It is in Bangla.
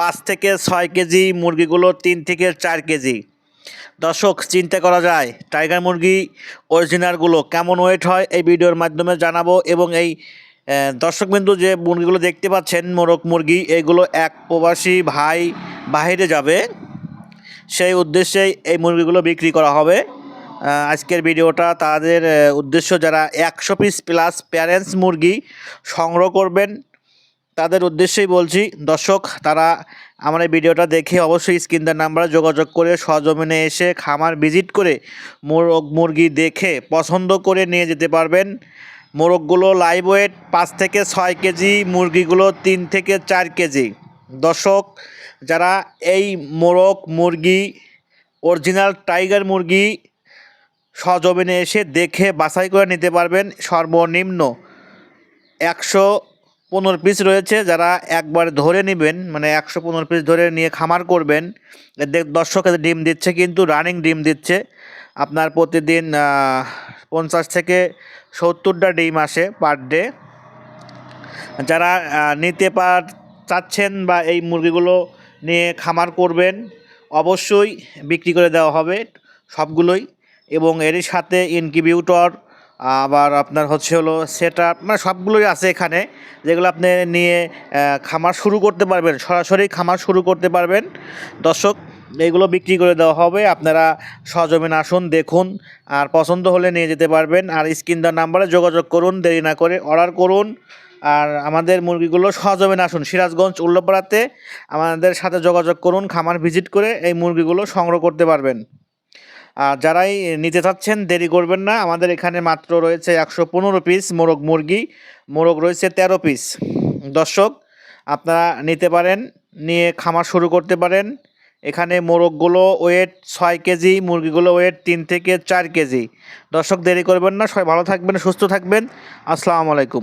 পাঁচ থেকে ছয় কেজি মুরগিগুলো তিন থেকে চার কেজি। দর্শক, চিন্তা করা যায়, টাইগার মুরগি অরিজিনালগুলো কেমন ওয়েট হয় এই ভিডিওর মাধ্যমে জানাব এবং এই দর্শকবিন্দু যে মুরগিগুলো দেখতে পাচ্ছেন, মোরগ মুরগি, এগুলো এক প্রবাসী ভাই বাইরে যাবে। সেই উদ্দেশ্যেই এই মুরগিগুলো বিক্রি করা হবে। আজকের ভিডিওটা তাদের উদ্দেশ্য যারা একশো পিস প্লাস প্যারেন্টস মুরগি সংগ্রহ করবেন তাদের উদ্দেশ্যেই বলছি, দর্শক, তারা আমার এই ভিডিওটা দেখে অবশ্যই স্ক্রিনদার নাম্বারে যোগাযোগ করে সজমিনে এসে খামার ভিজিট করে মোরগ মুরগি দেখে পছন্দ করে নিয়ে যেতে পারবেন। মোরগগুলো লাইভ ওয়েট পাঁচ থেকে ছয় কেজি, মুরগিগুলো তিন থেকে চার কেজি। দর্শক, যারা এই মোরগ মুরগি অরিজিনাল টাইগার মুরগি সজমিনে এসে দেখে বাছাই করে নিতে পারবেন। সর্বনিম্ন একশো পনেরো পিস রয়েছে, যারা একবার ধরে নেবেন মানে একশো পনেরো পিস ধরে নিয়ে খামার করবেন দেখ দর্শক এদের ডিম দিচ্ছে কিন্তু রানিং ডিম দিচ্ছে। আপনার প্রতিদিন পঞ্চাশ থেকে সত্তরটা ডিম আসে পার ডে যারা নিতে পার, চাচ্ছেন বা এই মুরগিগুলো নিয়ে খামার করবেন, অবশ্যই বিক্রি করে দেওয়া হবে সবগুলোই এবং এরই সাথে ইনকিউবেটর আবার আপনার হচ্ছে হলো সেট মানে সবগুলোই আছে এখানে, যেগুলো আপনি নিয়ে খামার শুরু করতে পারবেন, সরাসরি খামার শুরু করতে পারবেন। দর্শক এইগুলো বিক্রি করে দেওয়া হবে, আপনারা সজমিন আসুন, দেখুন, আর পছন্দ হলে নিয়ে যেতে পারবেন। আর স্ক্রিন দেওয়ার নাম্বারে যোগাযোগ করুন, দেরি না করে অর্ডার করুন। আর আমাদের মুরগিগুলো সহজমিন আসুন, সিরাজগঞ্জ উল্লপাড়াতে আমাদের সাথে যোগাযোগ করুন, খামার ভিজিট করে এই মুরগিগুলো সংগ্রহ করতে পারবেন। যারাই নিতে চাচ্ছেন, দেরি করবেন না। আমাদের এখানে মাত্র রয়েছে একশো পনেরো পিস মোরগ মুরগি। মোরগ রয়েছে তেরো পিস দর্শক, আপনারা নিতে পারেন, নিয়ে খামার শুরু করতে পারেন। এখানে মোরগগুলো ওয়েট ছয় কেজি, মুরগিগুলো ওয়েট তিন থেকে চার কেজি। দর্শক, দেরি করবেন না। সবাই ভালো থাকবেন, সুস্থ থাকবেন। আসসালামু আলাইকুম।